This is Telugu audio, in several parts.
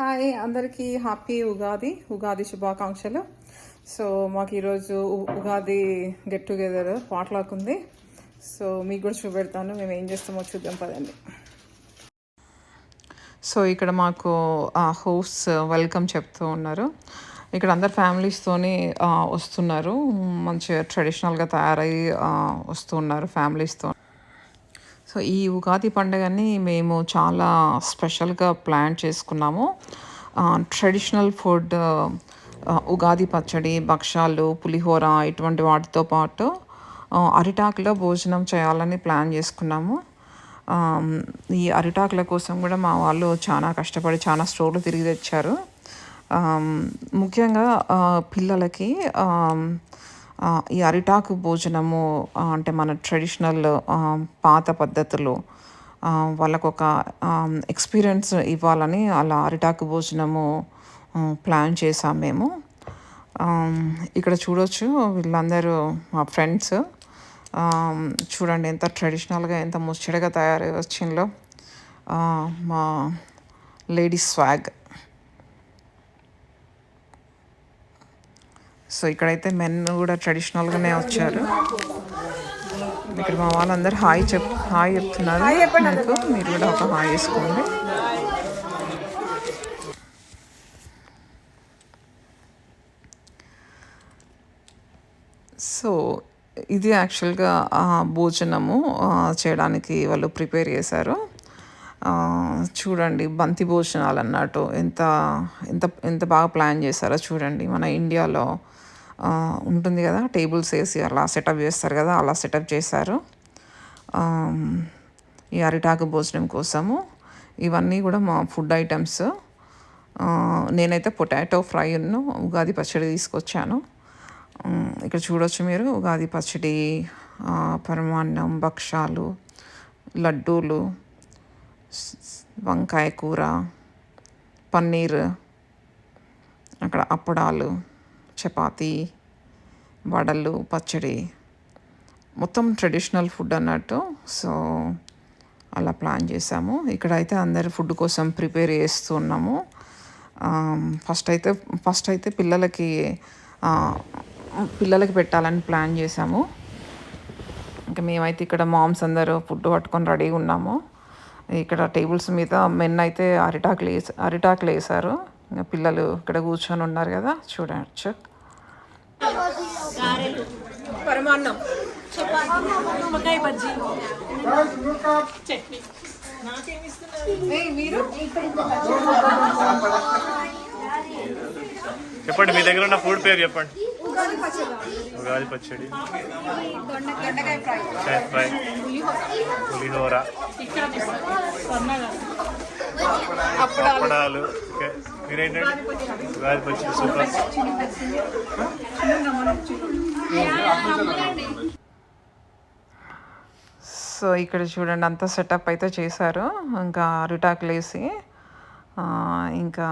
హాయ్ అందరికీ హ్యాపీ ఉగాది ఉగాది శుభాకాంక్షలు. సో మాకు ఈరోజు ఉగాది గెట్ టుగెదర్ పాట్లాక్ ఉంది సో మీకు కూడా చూపెడతాను మేము ఏం చేస్తామో చూద్దాం పదండి. సో ఇక్కడ మాకు హోస్ వెల్కమ్ చెప్తూ ఉన్నారు. ఇక్కడ అందరు ఫ్యామిలీస్తోని వస్తున్నారు. మంచిగా ట్రెడిషనల్గా తయారయ్యి వస్తున్నారు ఫ్యామిలీస్తో సో ఈ ఉగాది పండుగని మేము చాలా స్పెషల్గా ప్లాన్ చేసుకున్నాము. ట్రెడిషనల్ ఫుడ్ ఉగాది పచ్చడి భక్షాలు పులిహోర ఇటువంటి వాటితో పాటు అరిటాకులో భోజనం చేయాలని ప్లాన్ చేసుకున్నాము. ఈ అరిటాకుల కోసం కూడా మా వాళ్ళు చాలా కష్టపడి చాలా స్టోర్లు తిరిగి తెచ్చారు. ముఖ్యంగా పిల్లలకి ఈ అరిటాకు భోజనము అంటే మన ట్రెడిషనల్ పాత పద్ధతులు వాళ్ళకు ఒక ఎక్స్పీరియన్స్ ఇవ్వాలని అలా అరిటాకు భోజనము ప్లాన్ చేసాం మేము. ఇక్కడ చూడొచ్చు వీళ్ళందరూ మా ఫ్రెండ్స్ చూడండి ఎంత ట్రెడిషనల్గా ఎంత ముచ్చటగా తయారై వచ్చిందో మా లేడీస్ స్వాగ్ సో ఇక్కడైతే మెన్ కూడా ట్రెడిషనల్గానే వచ్చారు. ఇక్కడ మా వాళ్ళందరూ హాయ్ చెప్ హాయ్ చెప్తున్నారు. మీకు మీరు కూడా ఒక హాయ్ వేసుకోండి సో ఇది యాక్చువల్గా భోజనము చేయడానికి వాళ్ళు ప్రిపేర్ చేశారు. చూడండి బంతి భోజనాలు అన్నట్టు ఎంత ఎంత ఎంత బాగా ప్లాన్ చేశారో చూడండి. మన ఇండియాలో ఉంటుంది కదా టేబుల్స్ వేసి అలా సెటప్ చేస్తారు కదా అలా సెటప్ చేశారు. ఈ అరిటాకు భోజనం కోసము. ఇవన్నీ కూడా మా ఫుడ్ ఐటమ్స్. నేనైతే పొటాటో ఫ్రైను ఉగాది పచ్చడి తీసుకొచ్చాను. ఇక్కడ చూడొచ్చు మీరు ఉగాది పచ్చడి పరమాన్నం భక్షాలు లడ్డూలు వంకాయ కూర పన్నీర్ అక్కడ అప్పడాలు చపాతీ వడలు పచ్చడి. మొత్తం ట్రెడిషనల్ ఫుడ్ అన్నట్టు. సో అలా ప్లాన్ చేసాము. ఇక్కడ అయితే అందరు ఫుడ్ కోసం ప్రిపేర్ చేస్తున్నాము ఫస్ట్ అయితే ఫస్ట్ అయితే పిల్లలకి పిల్లలకి పెట్టాలని ప్లాన్ చేసాము. ఇంకా మేమైతే ఇక్కడ మామ్స్ అందరూ ఫుడ్ పట్టుకొని రెడీగా ఉన్నాము. ఇక్కడ టేబుల్స్ మీద మెన్ అయితే అరిటాకులు వేసి అరిటాకులు వేసారు ఇంకా పిల్లలు ఇక్కడ కూర్చొని ఉన్నారు కదా చూడవచ్చు పరమాన్నం. నిమ్మకాయ బజ్జీ. చట్నీ. చెప్పండి మీ దగ్గర ఉన్న ఫుడ్ పేరు చెప్పండి. ఉగాది పచ్చడి. దొండకాయ ఫ్రై. పులిహోర. అప్పడాలు. మీరేంటండి? ఉగాది పచ్చడి. సూపర్. సో ఇక్కడ చూడండి అంతా సెటప్ అయితే చేశారు. ఇంకా అరిటాకులు వేసి ఇంకా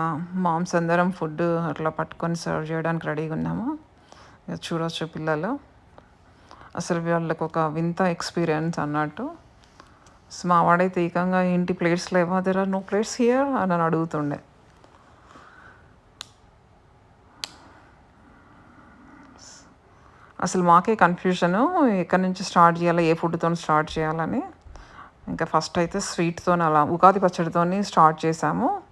మామ్స్ అందరం ఫుడ్ అట్లా పట్టుకొని సర్వ్ చేయడానికి రెడీగా ఉన్నాము. చూడవచ్చు చూడొచ్చు పిల్లలు. అసలు వాళ్ళకి ఒక వింత ఎక్స్పీరియన్స్ అన్నట్టు. సో మా వాడైతే ఏకంగా ఇంటి ప్లేట్స్ లేవా? There are no plates here అని నన్ను అడుగుతుండే. అసలు మాకే కన్ఫ్యూజను ఎక్కడి నుంచి స్టార్ట్ చేయాలి? ఏ ఫుడ్తో స్టార్ట్ చేయాలని. ఇంకా ఫస్ట్ అయితే స్వీట్తో అలా ఉగాది పచ్చడితోని స్టార్ట్ చేసాము.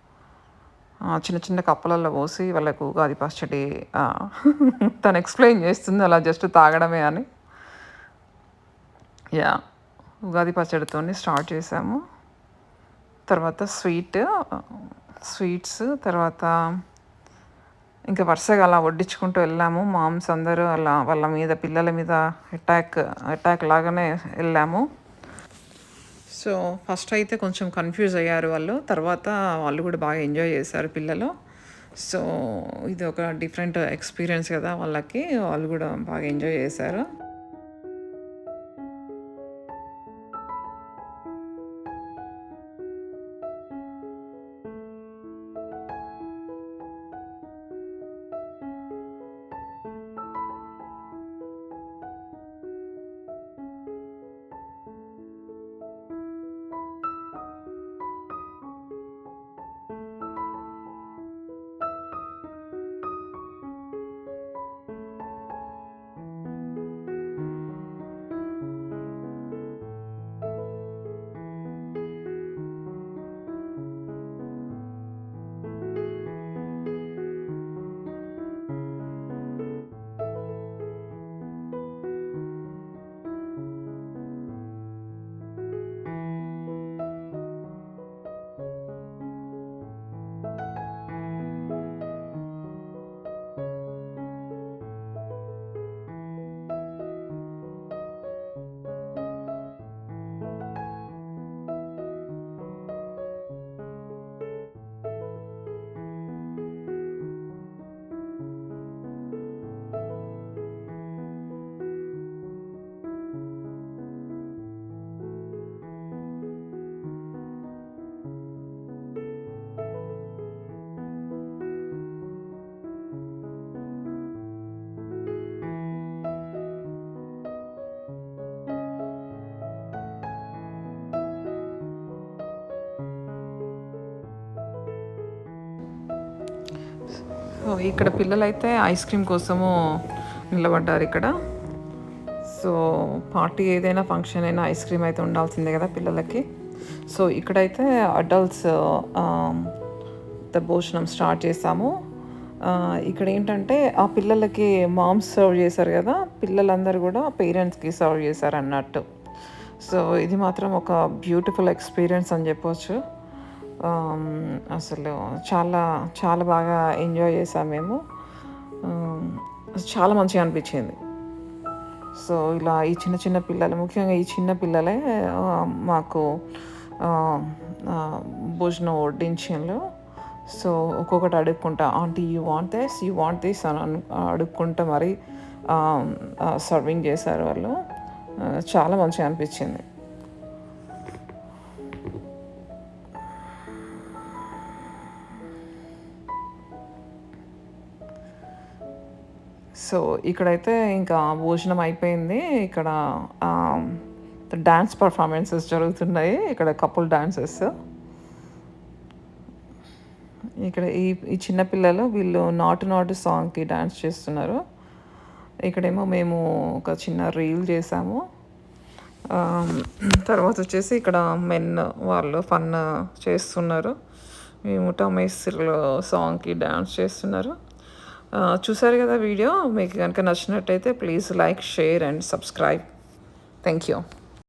చిన్న చిన్న కప్పలలో పోసి వాళ్ళకు ఉగాది పచ్చడి తను ఎక్స్ప్లెయిన్ చేస్తుంది అలా జస్ట్ తాగడమే అని. యా ఉగాది పచ్చడితో స్టార్ట్ చేసాము. తర్వాత స్వీట్ స్వీట్స్ తర్వాత ఇంకా వరుసగా అలా వడ్డించుకుంటూ వెళ్ళాము. మామ్స్ అందరూ అలా వాళ్ళ మీద పిల్లల మీద అటాక్ అటాక్ లాగానే వెళ్ళాము. సో ఫస్ట్ అయితే కొంచెం కన్ఫ్యూజ్ అయ్యారు వాళ్ళు. తర్వాత వాళ్ళు కూడా బాగా ఎంజాయ్ చేశారు పిల్లలు. సో ఇది ఒక డిఫరెంట్ ఎక్స్పీరియన్స్ కదా వాళ్ళకి. వాళ్ళు కూడా బాగా ఎంజాయ్ చేశారు. ఇక్కడ పిల్లలైతే ఐస్ క్రీమ్ కోసము నిలబడ్డారు ఇక్కడ. సో పార్టీ ఏదైనా ఫంక్షన్ అయినా ఐస్ క్రీమ్ అయితే ఉండాల్సిందే కదా పిల్లలకి. సో ఇక్కడైతే అడల్ట్స్ భోజనం స్టార్ట్ చేసాము. ఇక్కడ ఏంటంటే ఆ పిల్లలకి మామ్స్ సర్వ్ చేశారు కదా పిల్లలందరూ కూడా పేరెంట్స్కి సర్వ్ చేశారు అన్నట్టు సో ఇది మాత్రం ఒక బ్యూటిఫుల్ ఎక్స్పీరియన్స్ అని చెప్పవచ్చు అసలు చాలా చాలా బాగా ఎంజాయ్ చేసాం మేము. చాలా మంచిగా అనిపించింది. సో ఇలా ఈ చిన్న చిన్న పిల్లలు ముఖ్యంగా ఈ చిన్న పిల్లలే మాకు భోజనం వడ్డించిండ్రు సో ఒక్కొక్కటి అడుక్కుంటా aunty you want this you want this అని అను అడుక్కుంటా మరి సర్వింగ్ చేశారు వాళ్ళు. చాలా మంచిగా అనిపించింది. సో ఇక్కడైతే ఇంకా భోజనం అయిపోయింది. ఇక్కడ డ్యాన్స్ పర్ఫార్మెన్సెస్ జరుగుతున్నాయి. ఇక్కడ కపుల్ డాన్సెస్ ఇక్కడ ఈ ఈ చిన్నపిల్లలు వీళ్ళు నాటు నాటు సాంగ్కి డ్యాన్స్ చేస్తున్నారు. ఇక్కడేమో మేము ఒక చిన్న రీల్ చేసాము. తర్వాత వచ్చేసి ఇక్కడ మెన్ వాళ్ళు ఫన్ చేస్తున్నారు. మేము టమేసిర్లో సాంగ్కి డ్యాన్స్ చేస్తున్నారు. చూసారు కదా వీడియో? మీకు కనుక నచ్చినట్టయితే please like share and subscribe. Thank you.